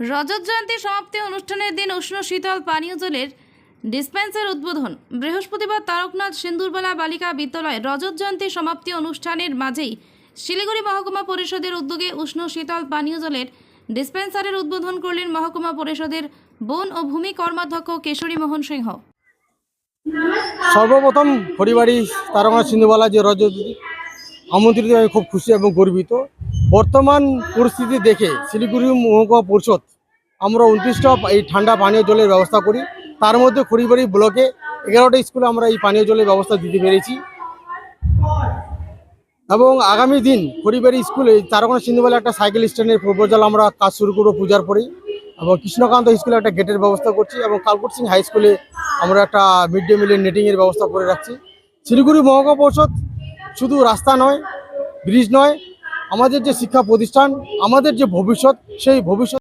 রজত জয়ন্তী সমাপ্তি অনুষ্ঠানের দিন উষ্ণ শীতল পানীয় জলের ডিসপেন্সার উদ্বোধন। বৃহস্পতিবার তারকনাথ সিন্দুরবালা বালিকা বিদ্যালয়ে রজত জয়ন্তী সমাপ্তি অনুষ্ঠানের মাঝেই শিলিগুড়ি মহকুমা পরিষদের উদ্যোগে উষ্ণ শীতল পানীয় জলের ডিসপেন্সারের উদ্বোধন করলেন মহকুমা পরিষদের বন ও ভূমি কর্মাধ্যক্ষ কেশরী মোহন সিংহ। সর্বপ্রথম হরিবাড়ি তারকা সিন্ধুবালা যে রজত আমন্ত্রিত আমি খুব খুশি এবং গর্বিত। বর্তমান পরিস্থিতি দেখে শিলিগুড়ি মহকুমা পরিষদ আমরা উনত্রিশটা এই ঠান্ডা পানীয় জলের ব্যবস্থা করি। তার মধ্যে খড়িবাড়ি ব্লকে এগারোটা স্কুলে আমরা এই পানীয় জলের ব্যবস্থা দিতে পেরেছি। এবং আগামী দিন খড়িবাড়ি স্কুলে তারকনা সিন্ধুবালা একটা সাইকেল স্ট্যান্ডের প্রপোজাল আমরা কাজ শুরু করব পূজার পরেই। এবং কৃষ্ণকান্ত স্কুলে একটা গেটের ব্যবস্থা করছি এবং কালকুট সিং হাই স্কুলে আমরা একটা মিড ডে মিলের নেটিংয়ের ব্যবস্থা করে রাখছি। শিলিগুড়ি মহকুমা পরিষদ শুধু রাস্তা নয়, ব্রিজ নয় আমাদের যে শিক্ষা প্রতিষ্ঠান আমাদের যে ভবিষ্যৎ সেই ভবিষ্যৎ